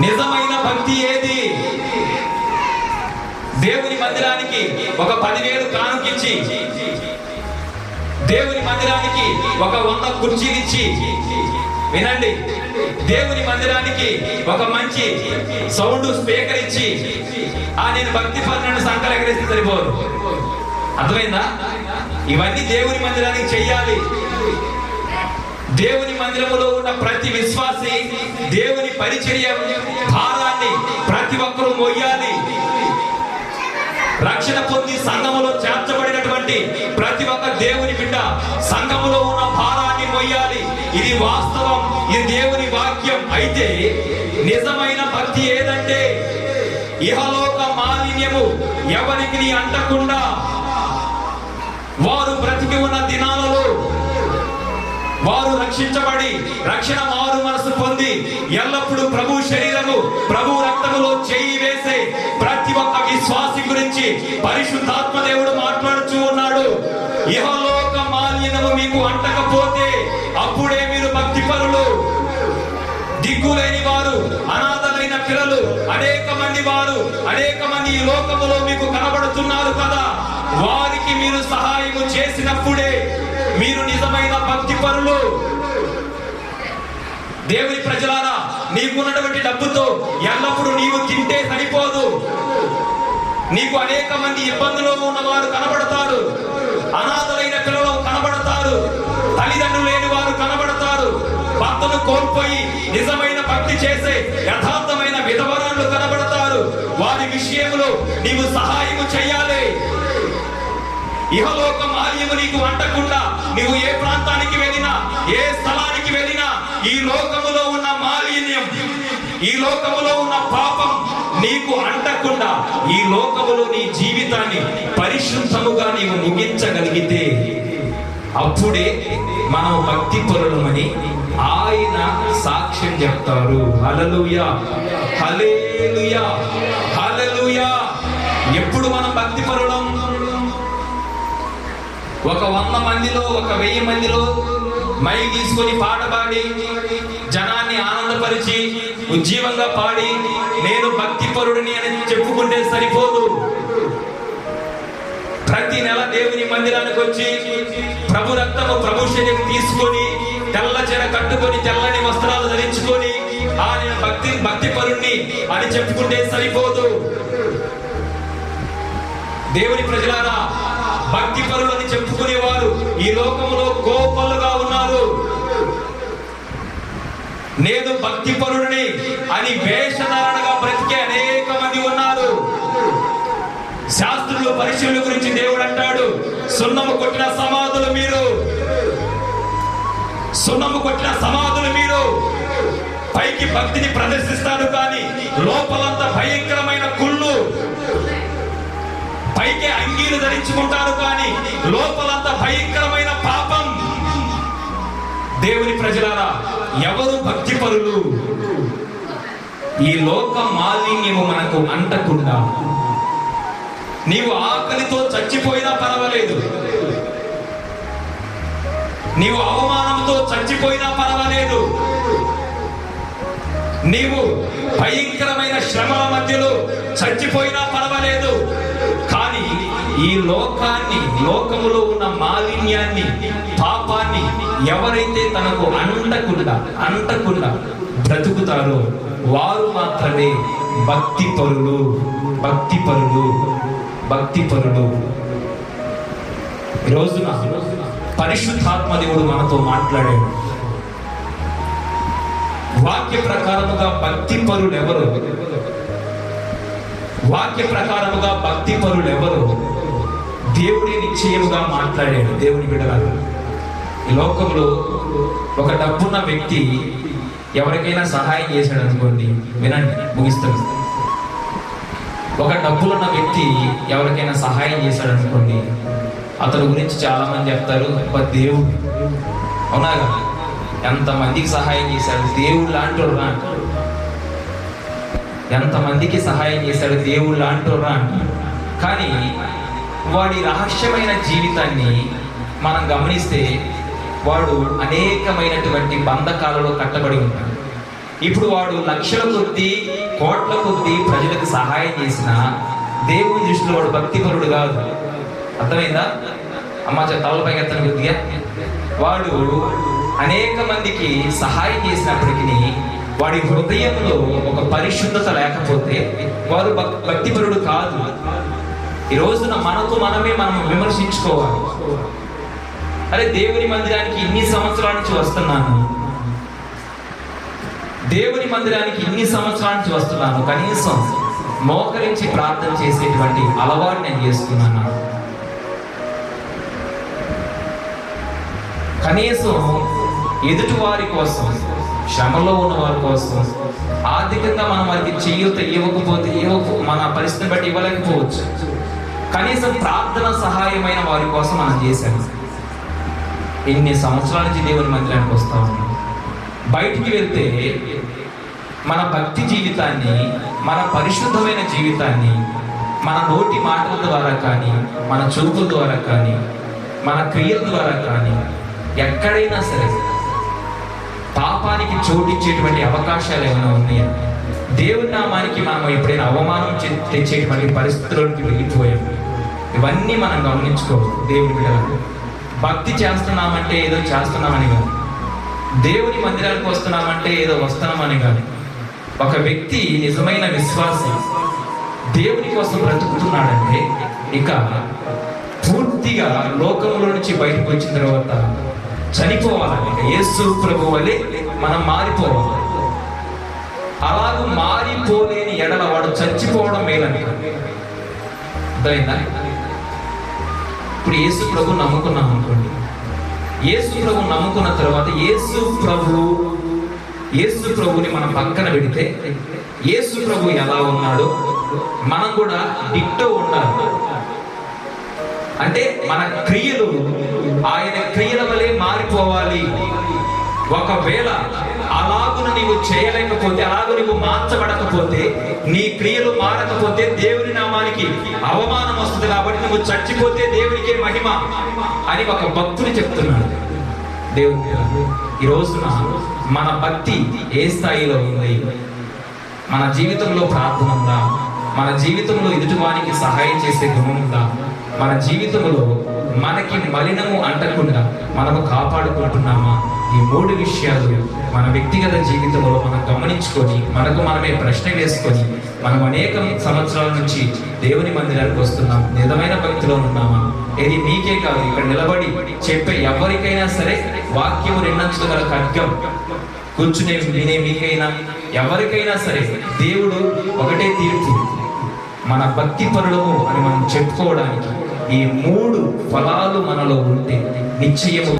నిజమైన భక్తి ఏది? దేవుని మందిరానికి ఒక పదివేలు కానుకిచ్చి దేవుని మందిరానికి ఒక వంద కుర్చీనిచ్చి వినండి. దేవుని మందిరానికి ఒక మంచి సౌండ్ స్పీకర్ ఇచ్చి ఆ నేను భక్తి పనులను సంకలకరిస్తే సరిపోదు. అర్థమైందా? ఇవన్నీ దేవుని మందిరానికి చెయ్యాలి. దేవుని మందిరములో ఉన్న ప్రతి విశ్వాసి దేవుని పరిచర్య భారాన్ని ప్రతి ఒక్కరూ మోయాలి. రక్షణ పొంది సంఘములో చేర్చబడినటువంటి ప్రతి ఒక్క దేవుని బిడ్డ సంఘములో ఉన్న భారాన్ని మొయ్యాలి ఇది వాస్తవం ఇది దేవుని వాక్యం. అయితే నిజమైన భక్తి ఏదంటే ఇహలోక మాలిన్యము. ఎవరికి అంటకుండా వారు బ్రతికి ఉన్న దినాలలో వారు రక్షించబడి రక్షణ మారు మనసు పొంది ఎల్లప్పుడూ ప్రభు శరీరము ప్రభు రక్తములో చేయి వేసే ప్రతి ఒక్క విశ్వాసి గురించి పరిశుద్ధాత్మ దేవుడు మాట్లాడుచూ ఉన్నాడు. ఇహలోక మాలిన్యము మీకు అంటకపోతే అప్పుడే మీరు భక్తి పరులు దిగ్గులేని వారు అనాథలైన పిల్లలు అనేక మంది వారు అనేక మంది ఈ లోకములో మీకు కనబడుతున్నారు కదా. వారికి మీరు సహాయము చేసినప్పుడే మీరు నిజమైన భక్తి పరులు. దేవుని ప్రజలారా నీకున్నటువంటి డబ్బుతో ఎల్లప్పుడూ నీవు తింటే సరిపోదు. నీకు అనేక మంది ఇబ్బందులు ఉన్నవారు కనబడతారు. అనాథలైన పిల్లలు కనబడతారు. తల్లిదండ్రులు లేని వారు కనబడతారు. భర్తను కోల్పోయి నిజమైన భక్తి చేసే యథార్థమైన విధవరాలు కనబడతారు. వారి విషయంలో నీవు సహాయము చేయాలి. ఇహలోక మాల్యము నీకు అంటకుండా నీవు ఏ ప్రాంతానికి వెళ్ళినా ఏ స్థలానికి వెళ్ళినా ఈ లోకములో ఉన్న మాలిన్యం ఈ లోకములో ఉన్న పాపం నీకు అంటకుండా ఈ లోకములో నీ జీవితాన్ని పరిశుద్ధముగా నీవు ముగించగలిగితే అప్పుడే మనం భక్తి పరులమని ఆయన సాక్ష్యం చెప్తారు. హలలుయా హలేలుయా హలలుయా ఎప్పుడు మనం భక్తి పరులం ఒక వంద మందిలో ఒక వెయ్యి మందిలో మై తీసుకొని పాట పాడి జనాన్ని ఆనందపరిచి ఉజ్జీవంగా పాడి నేను భక్తి పరుడిని అని చెప్పుకుంటే సరిపోదు. ప్రతి నెల దేవుని మందిరానికి వచ్చి ప్రభు రక్తము ప్రభు శరీరం తీసుకొని తెల్ల చెర కట్టుకొని తెల్లని వస్త్రాలు ధరించుకొని ఆ నేను భక్తి భక్తి పరుణ్ణి అని చెప్పుకుంటే సరిపోదు. దేవుని ప్రజలారా భక్తి పరులని చెప్పుకునేవారు. ఈ లోకంలో కోపలుగా ఉన్నారు. నేను భక్తి పరుడిని అని వేషధారణగా బ్రతికే అనేక మంది ఉన్నారు. శాస్త్రులు పరిశీలన గురించి దేవుడు అంటాడు సున్నము కొట్టిన సమాధులు మీరు. సున్నము కొట్టిన సమాధులు మీరు. పైకి భక్తిని ప్రదర్శిస్తారు కానీ లోపలంతా భయంకరమైన పైకి అంగీలు ధరించుకుంటారు కానీ లోపలంత భయంకరమైన పాపం. దేవుని ప్రజలారా ఎవరు భక్తి పరులు ఈ లోక మాలిన్యము మనకు అంటకుండా. నీవు ఆకలితో చచ్చిపోయినా పర్వాలేదు. నీవు అవమానంతో చచ్చిపోయినా పర్వాలేదు. నీవు భయంకరమైన శ్రమల మధ్యలో చచ్చిపోయినా పర్వాలేదు. కానీ ఈ లోకాన్ని లోకములో ఉన్న మాలిన్యాన్ని పాపాన్ని ఎవరైతే తనకు అంటకుండా అంటకుండా బ్రతుకుతారో వారు మాత్రమే భక్తి పరులు భక్తి పరులు భక్తి పరులు రోజున పరిశుద్ధాత్మ దేవుడు మనతో మాట్లాడాడు. వాక్య ప్రకారముగా భక్తి పరులు ఎవరు వాక్య ప్రకారముగా భక్తి పరులు ఎవరు దేవుడే నిశ్చయముగా మాట్లాడాడు. దేవుని బిడ్డలారా ఈ లోకంలో ఒక డబ్బున్న వ్యక్తి ఎవరికైనా సహాయం చేశాడు అనుకోండి వినండి ముగిస్తాను. ఒక డబ్బులున్న వ్యక్తి ఎవరికైనా సహాయం చేశాడు అనుకోండి అతని గురించి చాలామంది చెప్తారు ఒక దేవుడు అవునా కదా? ఎంతమందికి సహాయం చేశాడు? దేవుడు లాంటోడు రా. ఎంతమందికి సహాయం చేశాడు? దేవుడు లాంటోడు రా కానీ వాడి రహస్యమైన జీవితాన్ని మనం గమనిస్తే వాడు అనేకమైనటువంటి బంధకాలలో కట్టబడి ఉంటాడు. ఇప్పుడు వాడు లక్షల కొద్దీ కోట్ల కొద్దీ ప్రజలకు సహాయం చేసిన దేవుని దృష్టిలో వాడు భక్తిపరుడు కాదు. అర్థమైందా? అమ్మ తలపై ఎత్తని కొద్దిగా. వాడు అనేక మందికి సహాయం చేసినప్పటికీ వాడి హృదయంలో ఒక పరిశుద్ధత లేకపోతే వారు భక్తిపరుడు కాదు. ఈ రోజున మనకు మనమే మనం విమర్శించుకోవాలి. అరే దేవుని మందిరానికి ఇన్ని సంవత్సరాల నుంచి వస్తున్నాను. దేవుని మందిరానికి ఇన్ని సంవత్సరాల నుంచి వస్తున్నాను. కనీసం మోకరించి ప్రార్థన చేసేటువంటి అలవాటు నేను చేసుకున్నాను. కనీసం ఎదుటి వారి కోసం శ్రమలో ఉన్న వారి కోసం ఆర్థికంగా మనం వారికి చేయూత ఇవ్వకపోతే ఇవ్వక మన పరిస్థితిని బట్టి ఇవ్వలేకపోవచ్చు. కనీసం ప్రార్థన సహాయమైన వారి కోసం మనం చేశాము ఎన్ని సంవత్సరాల నుంచి దేవుని మందిరానికి వస్తా ఉన్నాం. బయటికి వెళ్తే మన భక్తి జీవితాన్ని మన పరిశుద్ధమైన జీవితాన్ని మన నోటి మాటల ద్వారా కానీ మన చూపుల ద్వారా కానీ మన క్రియల ద్వారా కానీ ఎక్కడైనా సరే పాపానికి చోటిచ్చేటువంటి అవకాశాలు ఏమైనా ఉన్నాయా? దేవుని నామానికి మనం ఎప్పుడైనా అవమానం తెచ్చేటువంటి పరిస్థితుల్లోకి వెళ్ళిపోయాం ఇవన్నీ మనం గమనించుకోవాలి దేవుని బిడ్డలకు. భక్తి చేస్తున్నామంటే ఏదో చేస్తున్నామని కాదు. దేవుని మందిరానికి వస్తున్నామంటే ఏదో వస్తున్నామని కాదు. ఒక వ్యక్తి నిజమైన విశ్వాసి దేవుని కోసం బ్రతుకుతున్నాడంటే ఇక పూర్తిగా లోకంలో నుంచి బయటకు వచ్చిన తర్వాత చనిపోవాలి ఇక యేసు ప్రభు వలె మనం మారిపోవాలి. అలాగూ మారిపోలేని ఎడల వాడు చచ్చిపోవడం మేలని. అర్థమైందా? ఇప్పుడు యేసు ప్రభు నమ్ముకున్నాం అనుకోండి. యేసు ప్రభు నమ్ముకున్న తర్వాత యేసు ప్రభు యేసు ప్రభుని మనం పక్కన పెడితే యేసు ప్రభు ఎలా ఉన్నాడో? మనం కూడా డిట్టో ఉండాలి. అంటే మన క్రియలు ఆయన క్రియల వలె మారిపోవాలి. ఒకవేళ అలాగును నీవు చేయలేకపోతే అలాగు నీవు మార్చబడకపోతే నీ క్రియలు మారకపోతే దేవుని నామానికి అవమానం వస్తుంది కాబట్టి నువ్వు చచ్చిపోతే దేవునికే మహిమ అని ఒక భక్తుడు చెప్తున్నాడు. దేవుని ఈ రోజున మన భక్తి ఏ స్థాయిలో ఉంది? మన జీవితంలో ప్రార్థన ఉందా? మన జీవితంలో ఎదుటివానికి సహాయం చేసే గుణం ఉందా? మన జీవితంలో మనకి మలినము అంటకుండా మనము కాపాడుకుంటున్నామా? ఈ మూడు విషయాలు మన వ్యక్తిగత జీవితంలో మనం గమనించుకొని మనకు మనమే ప్రశ్న వేసుకొని మనం అనేక సంవత్సరాల నుంచి దేవుని మందిరానికి వస్తున్నాం నిజమైన భక్తిలో ఉన్నామా? ఇది మీకే కాదు ఇక్కడ నిలబడి చెప్పే ఎవరికైనా సరే వాక్యం రెండంచుల గల ఖడ్గం. కూర్చునే వినే మీకైనా ఎవరికైనా సరే దేవుడు ఒకటే తీర్పు. మన భక్తి పరులము అని మనం చెప్పుకోవడానికి ఈ మూడు ఫలాలు మనలో ఉంటే నిశ్చయము